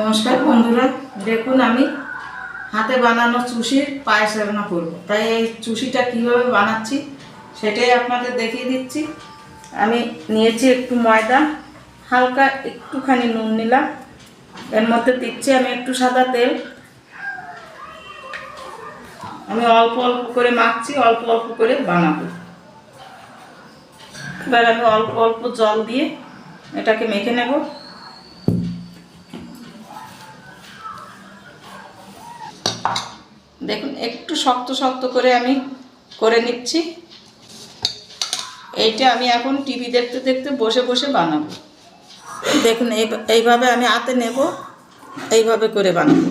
নমস্কার বন্ধুরা, দেখুন আমি হাতে বানানো চুষির পায়েস রান্না করব। তাই এই চুষিটা কীভাবে বানাচ্ছি সেটাই আপনাদের দেখিয়ে দিচ্ছি। আমি নিয়েছি একটু ময়দা, হালকা একটুখানি নুন নিলাম। এর মধ্যে দিচ্ছি আমি একটু সাদা তেল। আমি অল্প অল্প করে মাখছি, অল্প অল্প করে বানাবো। এবার আমি অল্প অল্প জল দিয়ে এটাকে মেখে নেব। দেখুন, একটু শক্ত শক্ত করে আমি করে নিচ্ছি। এইটা আমি এখন টিভি দেখতে দেখতে বসে বসে বানাবো। দেখুন, এই এইভাবে আমি হাতে নেব, এইভাবে করে বানাবো।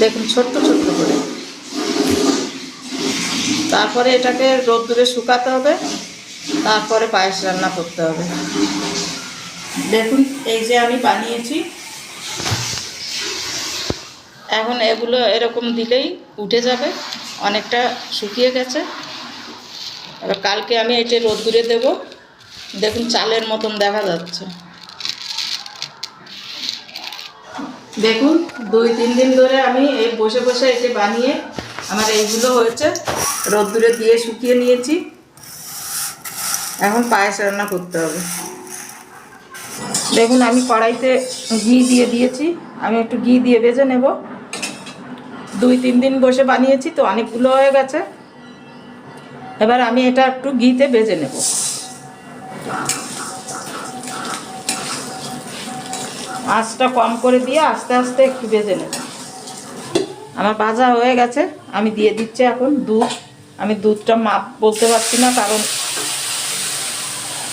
দেখুন, ছোট্ট ছোট্ট করে। তারপরে এটাকে রোদ্দুরে শুকাতে হবে, তারপরে পায়েস রান্না করতে হবে। দেখুন, এই যে আমি বানিয়েছি এখন এগুলো এরকম দিলেই উঠে যাবে, অনেকটা শুকিয়ে গেছে। এবার কালকে আমি এটা রোদ্দুরে দেব, দেখুন চালের মতন দেখা যাচ্ছে। দেখুন, দুই, তিন দিন ধরে আমি এই বসে বসে এটি বানিয়ে আমার এইগুলো হয়েছে, রোদ্দুরে দিয়ে শুকিয়ে নিয়েছি। এখন পায়েস রান্না করতে হবে। দেখুন, আমি কড়াইতে ঘি দিয়ে দিয়েছি, আমি একটু ঘি দিয়ে ভেজে নেব। দুই, তিন দিন বসে বানিয়েছি তো অনেকগুলো হয়ে গেছে। এবার আমি এটা একটু ঘিতে ভেজে নেব। আঁচটা কম করে দিয়ে আস্তে আস্তে একটু ভেজে নেব। আমার ভাজা হয়ে গেছে, আমি দিয়ে দিচ্ছি এখন দুধ। আমি দুধটা মাপ বলতে পারছি না, কারণ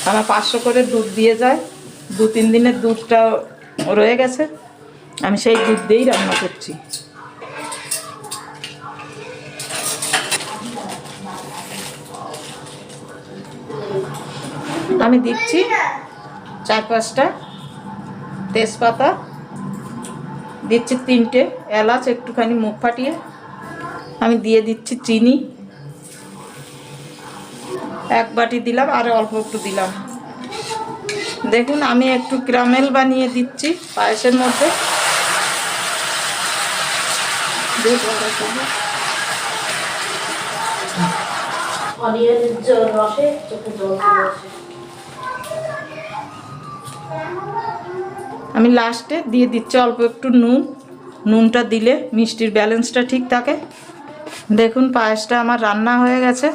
আমার পাঁচশো করে দুধ দিয়ে যায়। দু, তিন দিনের দুধটা রয়ে গেছে। আমি সেই দুধ দিয়েই রান্না করছি। আমি দিচ্ছি চার পাঁচটা তেজপাতা। দিচ্ছি তিনটে এলাচ, একটুখানি মুখ ফাটিয়ে। আমি দিয়ে দিচ্ছি চিনি। এক বাটি দিলাম, আর অল্প একটু দিলাম। দেখুন, আমি একটু ক্রামেল বানিয়ে দিচ্ছি পায়েসের মধ্যে। রসে চোখে জল আমি লাস্টে দিয়ে দিচ্ছি অল্প একটু নুন। নুনটা দিলে মিষ্টির ব্যালেন্সটা ঠিক থাকে। দেখুন পায়েসটা আমার রান্না হয়ে গেছে।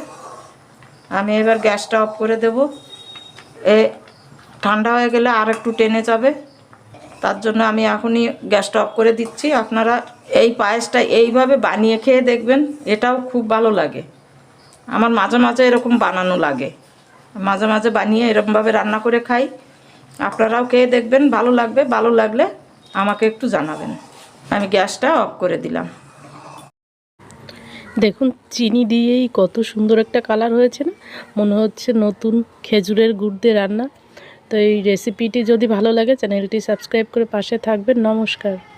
আমি এবার গ্যাসটা অফ করে দেব। এ, ঠান্ডা হয়ে গেলে আর একটু টেনে যাবে। তার জন্য আমি এখনই গ্যাসটা অফ করে দিচ্ছি। আপনারা এই পায়েসটা এইভাবে বানিয়ে খেয়ে দেখবেন, এটাও খুব ভালো লাগে। আমার মাঝে মাঝে এরকম বানানো লাগে। মাঝে মাঝে বানিয়ে এরকমভাবে রান্না করে খাই। আপনারাও খেয়ে দেখবেন, ভালো লাগবে, ভালো লাগলে আমাকে একটু জানাবেন। আমি গ্যাসটা অফ করে দিলাম। দেখুন, চিনি দিয়েই কত সুন্দর একটা কালার হয়েছে না? মনে হচ্ছে নতুন খেজুরের গুড় দিয়ে রান্না। তো এই রেসিপিটি যদি ভালো লাগে, চ্যানেলটি সাবস্ক্রাইব করে পাশে থাকবেন। নমস্কার।